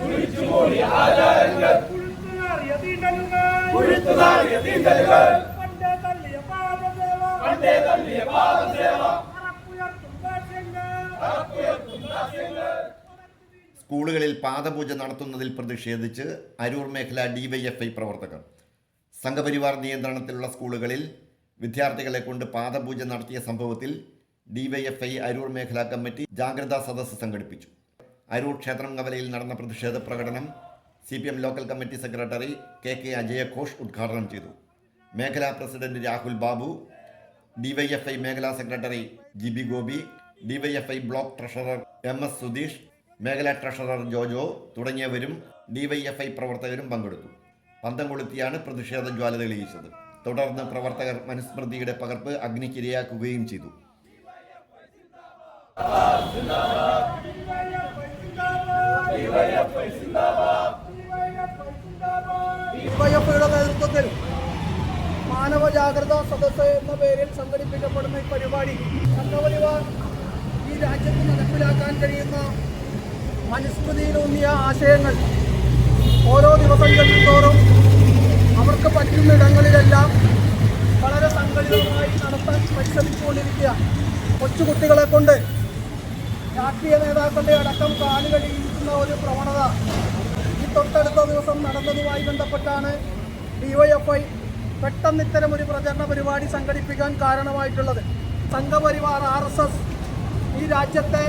കുഴിച്ചുമൂടിയ ആചാരങ്ങൾ കുഴിച്ചുനാറിയ തീണ്ടലുകൾ പണ്ടേ തള്ളിയ പാദസേവ പണ്ടേ തള്ളിയ പാദസേവ സ്കൂളുകളിൽ പാദപൂജ നടത്തുന്നതിൽ പ്രതിഷേധിച്ച് അരൂർ മേഖല ഡിവൈഎഫ്ഐ പ്രവർത്തകർ. സംഘപരിവാർ നിയന്ത്രണത്തിലുള്ള സ്കൂളുകളിൽ വിദ്യാർത്ഥികളെ കൊണ്ട് പാദപൂജ നടത്തിയ സംഭവത്തിൽ ഡിവൈഎഫ്ഐ അരൂർ മേഖലാ കമ്മിറ്റി ജാഗ്രതാ സദസ്സ് സംഘടിപ്പിച്ചു. അരൂർ ക്ഷേത്രം കവലയിൽ നടന്ന പ്രതിഷേധ പ്രകടനം C P M local committee secretary K K അജയഘോഷ് ഉദ്ഘാടനം ചെയ്തു. മേഖലാ പ്രസിഡന്റ് രാഹുൽ ബാബു ഡിവൈഎഫ്ഐ മേഖലാ secretary G B Gopi DYFI block treasurer M S Sudheesh മേഖലാ ട്രഷറർ ജോജോ തുടങ്ങിയവരും ഡിവൈഎഫ്ഐ പ്രവർത്തകരും പങ്കെടുത്തു. പന്തം കൊളുത്തിയാണ് പ്രതിഷേധ ജ്വാല തെളിയിച്ചത് തുടർന്ന് പ്രവർത്തകർ മനുസ്മൃതിയുടെ പകർപ്പ് അഗ്നിക്കിരയാക്കുകയും ചെയ്തു. നേതൃത്വത്തിൽ മാനവ ജാഗ്രതാ സദസ്സ് എന്ന പേരിൽ സംഘടിപ്പിക്കപ്പെടുന്ന ഈ പരിപാടി സംഘപരിവാർ ഈ രാജ്യത്ത് നടപ്പിലാക്കാൻ കഴിയുന്ന മനുസ്മൃതിയിലൂന്നിയ ആശയങ്ങൾ ഓരോ ദിവസങ്ങളിൽ തോറും അവർക്ക് പറ്റുന്ന ഇടങ്ങളിലെല്ലാം വളരെ സംഘടിതമായി നടത്താൻ പരിശ്രമിച്ചുകൊണ്ടിരിക്കുക. കൊച്ചുകുട്ടികളെ കൊണ്ട് രാഷ്ട്രീയ നേതാക്കളുടെ അടക്കം കാലുകളിയിരിക്കുന്ന ഒരു പ്രവണത ഈ തൊട്ടടുത്ത ദിവസം നടന്നതുമായി ബന്ധപ്പെട്ടാണ് ഡിവൈഎഫ്ഐ പെട്ടെന്ന് ഇത്തരം ഒരു പ്രചരണ പരിപാടി സംഘടിപ്പിക്കാൻ കാരണമായിട്ടുള്ളത്. സംഘപരിവാർ ആർ ഈ രാജ്യത്തെ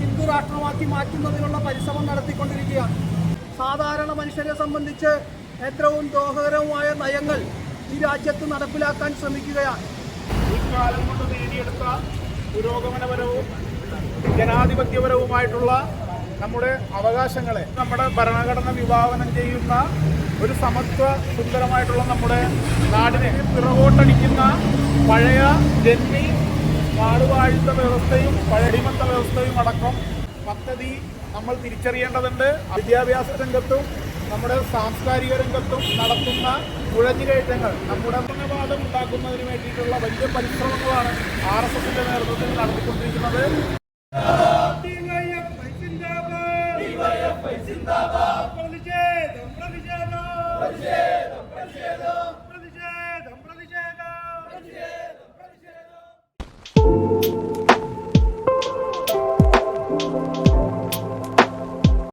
ഹിന്ദു രാഷ്ട്രമാക്കി മാറ്റുന്നതിനുള്ള പരിശ്രമം നടത്തിക്കൊണ്ടിരിക്കുകയാണ്. സാധാരണ മനുഷ്യരെ സംബന്ധിച്ച് ഏറ്റവും ദോഹകരവുമായ നയങ്ങൾ ഈ രാജ്യത്ത് നടപ്പിലാക്കാൻ ശ്രമിക്കുകയാണ്. ഈ കാലം കൊണ്ട് നേടിയെടുത്ത പുരോഗമനപരവും ജനാധിപത്യപരവുമായിട്ടുള്ള നമ്മുടെ അവകാശങ്ങളെ നമ്മുടെ ഭരണഘടന വിഭാവനം ചെയ്യുന്ന ഒരു സമത്വ സുന്ദരമായിട്ടുള്ള നമ്മുടെ നാടിനെ പിറകോട്ടടിക്കുന്ന പഴയ ജന്മി നാടുവാഴ്ത്ത വ്യവസ്ഥയും പഴടിമത്ത വ്യവസ്ഥയും അടക്കം പദ്ധതി നമ്മൾ തിരിച്ചറിയേണ്ടതുണ്ട്. വിദ്യാഭ്യാസ രംഗത്തും നമ്മുടെ സാംസ്കാരിക രംഗത്തും നടത്തുന്ന കുഴഞ്ഞുകയറ്റങ്ങൾ നമ്മുടെ ഭരണവാദം ഉണ്ടാക്കുന്നതിന് വേണ്ടിയിട്ടുള്ള വലിയ പരിശ്രമങ്ങളാണ് ആർ എസ് എസിന്റെ നേതൃത്വത്തിൽ നടത്തിക്കൊണ്ടിരിക്കുന്നത്. പ്രതിഷേധം പ്രതിഷേധം